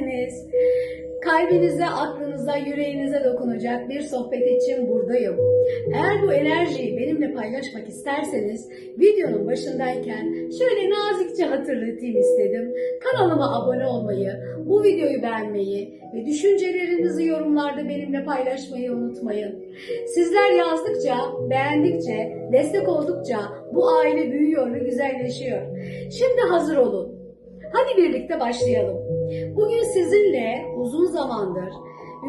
geldiniz. Kalbinize, aklınıza, yüreğinize dokunacak bir sohbet için buradayım. Eğer bu enerjiyi benimle paylaşmak isterseniz videonun başındayken şöyle nazikçe hatırlatayım istedim. Kanalıma abone olmayı, bu videoyu beğenmeyi ve düşüncelerinizi yorumlarda benimle paylaşmayı unutmayın. Sizler yazdıkça, beğendikçe, destek oldukça bu aile büyüyor ve güzelleşiyor. Şimdi hazır olun. Hadi birlikte başlayalım. Bugün sizinle uzun zamandır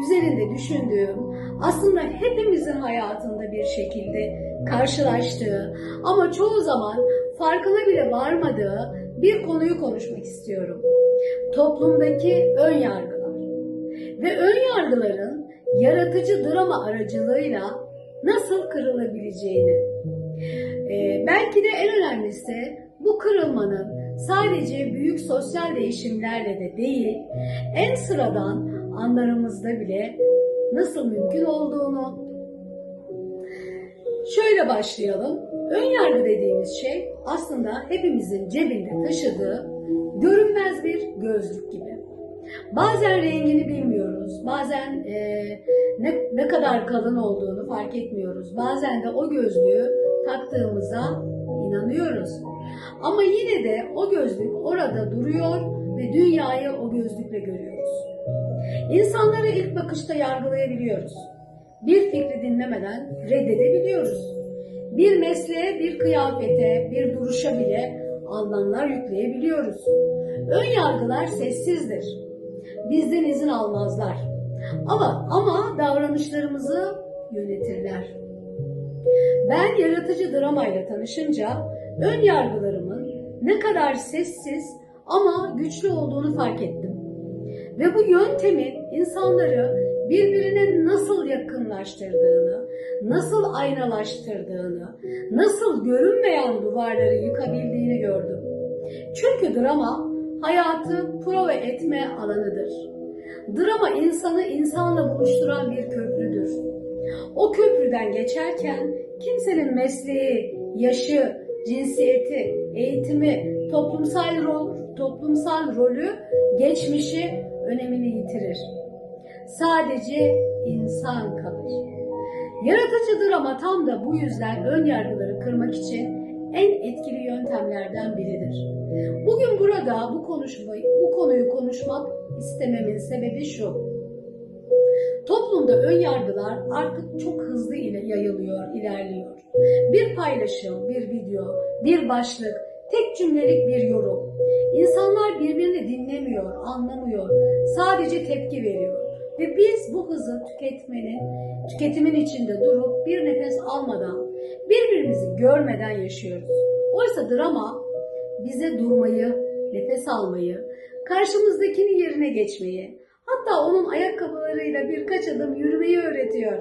üzerinde düşündüğüm, aslında hepimizin hayatında bir şekilde karşılaştığı ama çoğu zaman farkına bile varmadığı bir konuyu konuşmak istiyorum. Toplumdaki ön yargılar ve ön yargıların yaratıcı drama aracılığıyla nasıl kırılabileceğini. Ee, belki de en önemlisi bu kırılmanın sadece büyük sosyal değişimlerle de değil, en sıradan anlarımızda bile nasıl mümkün olduğunu. Şöyle başlayalım. Ön yargı dediğimiz şey aslında hepimizin cebinde taşıdığı görünmez bir gözlük gibi. Bazen rengini bilmiyoruz, bazen e, ne, ne kadar kalın olduğunu fark etmiyoruz. Bazen de o gözlüğü taktığımıza inanıyoruz. Ama yine de o gözlük orada duruyor ve dünyayı o gözlükle görüyoruz. İnsanları ilk bakışta yargılayabiliyoruz. Bir fikri dinlemeden reddedebiliyoruz. Bir mesleğe, bir kıyafete, bir duruşa bile anlamlar yükleyebiliyoruz. Ön yargılar sessizdir. Bizden izin almazlar. Ama ama davranışlarımızı yönetirler. Ben yaratıcı dramayla tanışınca ön yargılarımın ne kadar sessiz ama güçlü olduğunu fark ettim. Ve bu yöntemin insanları birbirine nasıl yakınlaştırdığını, nasıl aynalaştırdığını, nasıl görünmeyen duvarları yıkabildiğini gördüm. Çünkü drama hayatı prova etme alanıdır. Drama insanı insanla buluşturan bir köprüdür. O köprüden geçerken kimsenin mesleği, yaşı, cinsiyeti, eğitimi, toplumsal rol, toplumsal rolü, geçmişi önemini yitirir. Sadece insan kalır. Yaratıcıdır ama tam da bu yüzden ön yargıları kırmak için en etkili yöntemlerden biridir. Bugün burada bu konuşmayı, bu konuyu konuşmak istememin sebebi şu. Toplumda ön yargılar artık çok hızlı ile yayılıyor, ilerliyor. Bir paylaşım, bir video, bir başlık, tek cümlelik bir yorum. İnsanlar birbirini dinlemiyor, anlamıyor, sadece tepki veriyor. Ve biz bu hızı tüketmenin, tüketimin içinde durup bir nefes almadan, birbirimizi görmeden yaşıyoruz. Oysa drama bize durmayı, nefes almayı, karşımızdakinin yerine geçmeyi, hatta onun ayakkabılarıyla birkaç adım yürümeyi öğretiyor.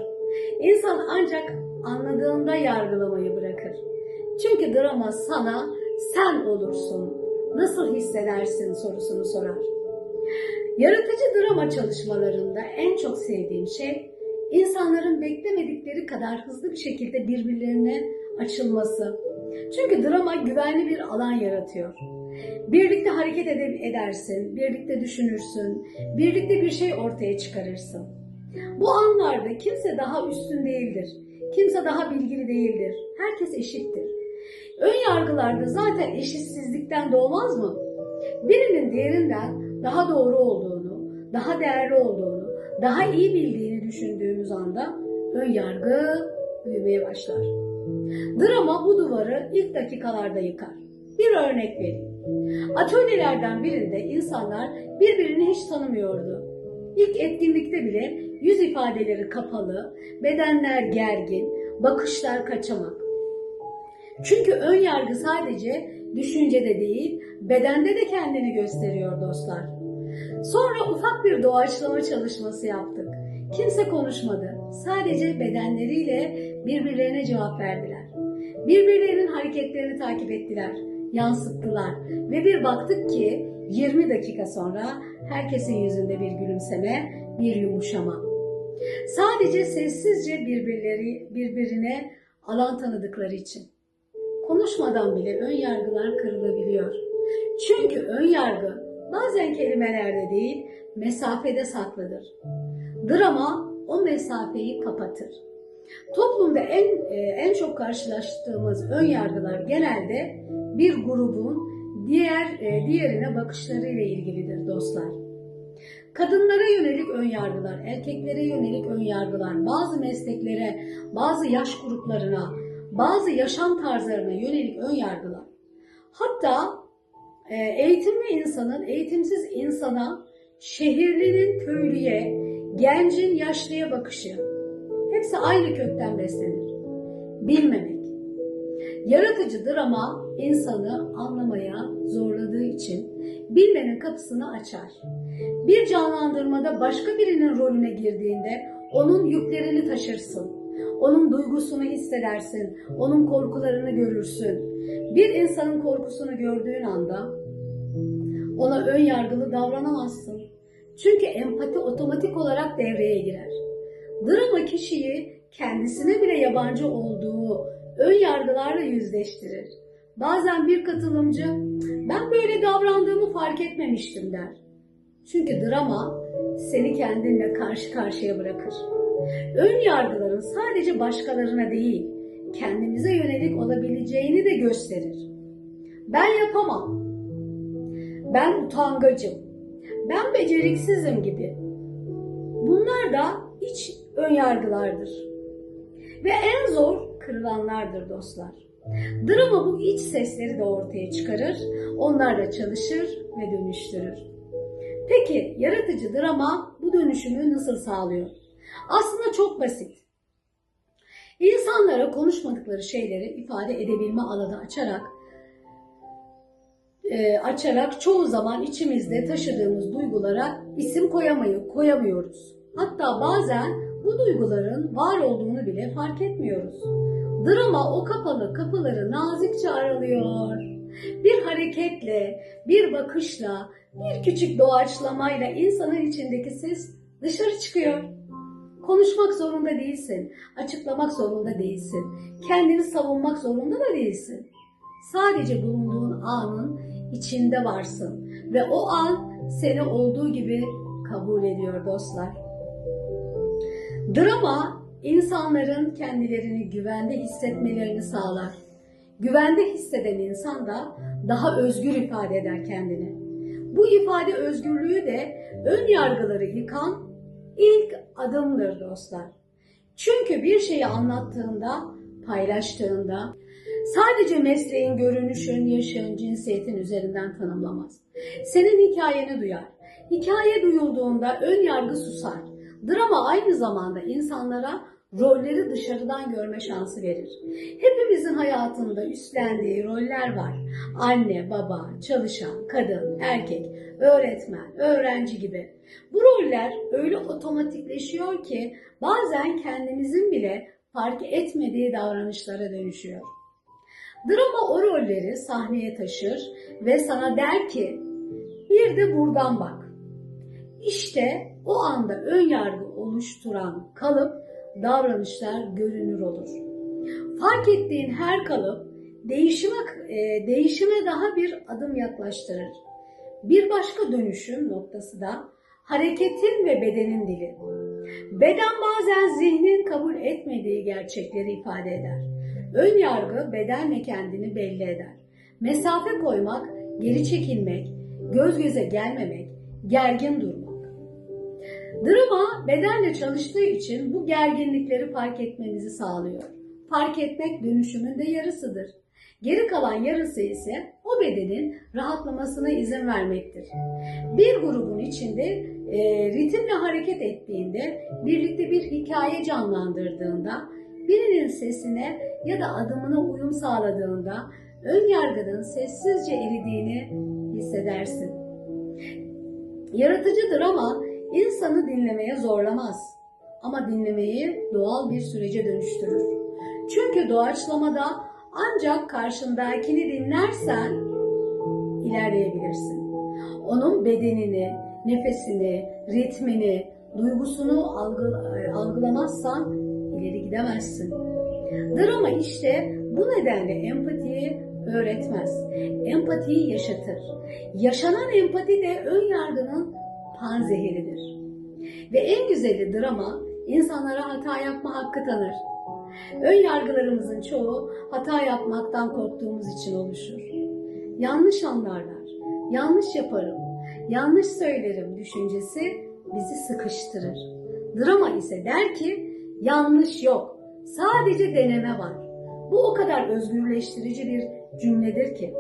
İnsan ancak anladığında yargılamayı bırakır. Çünkü drama sana sen olursun, nasıl hissedersin sorusunu sorar. Yaratıcı drama çalışmalarında en çok sevdiğim şey insanların beklemedikleri kadar hızlı bir şekilde birbirlerine açılması. Çünkü drama güvenli bir alan yaratıyor. Birlikte hareket ede- edersin, birlikte düşünürsün, birlikte bir şey ortaya çıkarırsın. Bu anlarda kimse daha üstün değildir. Kimse daha bilgili değildir. Herkes eşittir. Ön yargılarda zaten eşitsizlikten doğmaz mı? Birinin diğerinden daha doğru olduğunu, daha değerli olduğunu, daha iyi bildiğini düşündüğümüz anda ön yargı büyümeye başlar. Drama bu duvarı ilk dakikalarda yıkar. Bir örnek vereyim. Atölyelerden birinde insanlar birbirini hiç tanımıyordu. İlk etkinlikte bile yüz ifadeleri kapalı, bedenler gergin, bakışlar kaçamak. Çünkü ön yargı sadece düşüncede değil, bedende de kendini gösteriyor dostlar. Sonra ufak bir doğaçlama çalışması yaptık. Kimse konuşmadı. Sadece bedenleriyle birbirlerine cevap verdiler. Birbirlerinin hareketlerini takip ettiler, yansıttılar ve bir baktık ki 20 dakika sonra herkesin yüzünde bir gülümseme, bir yumuşama. Sadece sessizce birbirleri birbirine alan tanıdıkları için. Konuşmadan bile ön yargılar kırılabiliyor. Çünkü ön yargı bazen kelimelerde değil, mesafede saklıdır. Drama o mesafeyi kapatır. Toplumda en e, en çok karşılaştığımız ön yargılar genelde bir grubun diğer e, diğerine bakışlarıyla ilgilidir dostlar. Kadınlara yönelik ön yargılar, erkeklere yönelik ön yargılar, bazı mesleklere, bazı yaş gruplarına, bazı yaşam tarzlarına yönelik ön yargılar. Hatta e, eğitimli insanın eğitimsiz insana, şehirlinin köylüye, gencin yaşlıya bakışı hepsi aynı kökten beslenir. Bilmemek. Yaratıcı drama insanı anlamaya zorladığı için bilmenin kapısını açar. Bir canlandırmada başka birinin rolüne girdiğinde onun yüklerini taşırsın. Onun duygusunu hissedersin, onun korkularını görürsün. Bir insanın korkusunu gördüğün anda ona ön yargılı davranamazsın. Çünkü empati otomatik olarak devreye girer. Drama kişiyi kendisine bile yabancı olduğu ön yargılarla yüzleştirir. Bazen bir katılımcı ben böyle davrandığımı fark etmemiştim der. Çünkü drama seni kendinle karşı karşıya bırakır. Ön yargıların sadece başkalarına değil, kendimize yönelik olabileceğini de gösterir. Ben yapamam. Ben utangacım. Ben beceriksizim gibi. Bunlar da iç ön yargılardır. Ve en zor kırılanlardır dostlar. Drama bu iç sesleri de ortaya çıkarır, onlarla çalışır ve dönüştürür. Peki yaratıcı drama bu dönüşümü nasıl sağlıyor? Aslında çok basit. İnsanlara konuşmadıkları şeyleri ifade edebilme alanı açarak e, açarak çoğu zaman içimizde taşıdığımız duygulara isim koyamayı koyamıyoruz. Hatta bazen bu duyguların var olduğunu bile fark etmiyoruz. Drama o kapalı kapıları nazikçe aralıyor. Bir hareketle, bir bakışla, bir küçük doğaçlamayla insanın içindeki ses dışarı çıkıyor. Konuşmak zorunda değilsin, açıklamak zorunda değilsin, kendini savunmak zorunda da değilsin. Sadece bulunduğun anın içinde varsın ve o an seni olduğu gibi kabul ediyor dostlar. Drama insanların kendilerini güvende hissetmelerini sağlar. Güvende hisseden insan da daha özgür ifade eder kendini. Bu ifade özgürlüğü de ön yargıları yıkan ilk adımdır dostlar. Çünkü bir şeyi anlattığında, paylaştığında sadece mesleğin, görünüşün, yaşın, cinsiyetin üzerinden tanımlamaz. Senin hikayeni duyar. Hikaye duyulduğunda ön yargı susar. Drama aynı zamanda insanlara rolleri dışarıdan görme şansı verir. Hepimizin hayatında üstlendiği roller var. Anne, baba, çalışan, kadın, erkek, öğretmen, öğrenci gibi. Bu roller öyle otomatikleşiyor ki bazen kendimizin bile fark etmediği davranışlara dönüşüyor. Drama o rolleri sahneye taşır ve sana der ki bir de buradan bak. İşte o anda ön yargı oluşturan kalıp davranışlar görünür olur. Fark ettiğin her kalıp değişime, e, değişime daha bir adım yaklaştırır. Bir başka dönüşüm noktası da hareketin ve bedenin dili. Beden bazen zihnin kabul etmediği gerçekleri ifade eder. Ön yargı bedenle kendini belli eder. Mesafe koymak, geri çekilmek, göz göze gelmemek, gergin durmak. Drama bedenle çalıştığı için bu gerginlikleri fark etmemizi sağlıyor. Fark etmek dönüşümün de yarısıdır. Geri kalan yarısı ise o bedenin rahatlamasına izin vermektir. Bir grubun içinde e, ritimle hareket ettiğinde, birlikte bir hikaye canlandırdığında, birinin sesine ya da adımına uyum sağladığında ön yargının sessizce eridiğini hissedersin. Yaratıcıdır ama insanı dinlemeye zorlamaz. Ama dinlemeyi doğal bir sürece dönüştürür. Çünkü doğaçlamada ancak karşındakini dinlersen ilerleyebilirsin. Onun bedenini, nefesini, ritmini, duygusunu algı, algılamazsan ileri gidemezsin. Drama işte bu nedenle empatiyi öğretmez. Empatiyi yaşatır. Yaşanan empati de ön yargının panzehiridir. Ve en güzeli drama insanlara hata yapma hakkı tanır. Ön yargılarımızın çoğu hata yapmaktan korktuğumuz için oluşur. Yanlış anlarlar, yanlış yaparım, yanlış söylerim düşüncesi bizi sıkıştırır. Drama ise der ki yanlış yok, sadece deneme var. Bu o kadar özgürleştirici bir cümledir ki.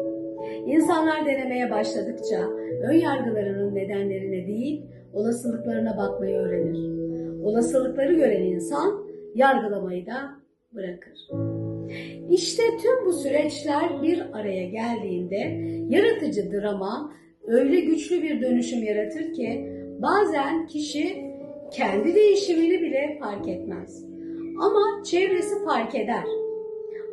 İnsanlar denemeye başladıkça ön yargılarının nedenlerine değil, olasılıklarına bakmayı öğrenir. Olasılıkları gören insan yargılamayı da bırakır. İşte tüm bu süreçler bir araya geldiğinde yaratıcı drama öyle güçlü bir dönüşüm yaratır ki bazen kişi kendi değişimini bile fark etmez. Ama çevresi fark eder.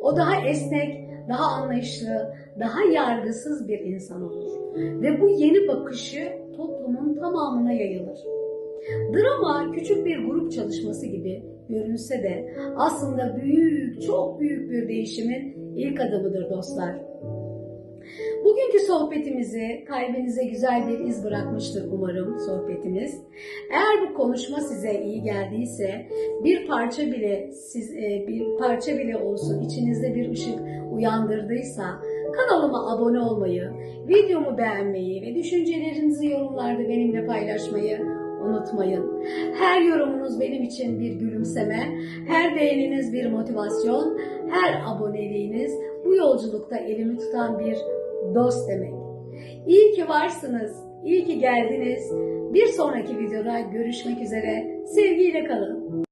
O daha esnek, daha anlayışlı, daha yargısız bir insan olur. Ve bu yeni bakışı toplumun tamamına yayılır. Drama küçük bir grup çalışması gibi görünse de aslında büyük, çok büyük bir değişimin ilk adımıdır dostlar. Bugünkü sohbetimizi kalbinize güzel bir iz bırakmıştır umarım sohbetimiz. Eğer bu konuşma size iyi geldiyse bir parça bile siz e, bir parça bile olsun içinizde bir ışık uyandırdıysa kanalıma abone olmayı, videomu beğenmeyi ve düşüncelerinizi yorumlarda benimle paylaşmayı unutmayın. Her yorumunuz benim için bir gülümseme, her beğeniniz bir motivasyon, her aboneliğiniz bu yolculukta elimi tutan bir dost demek. İyi ki varsınız, iyi ki geldiniz. Bir sonraki videoda görüşmek üzere. Sevgiyle kalın.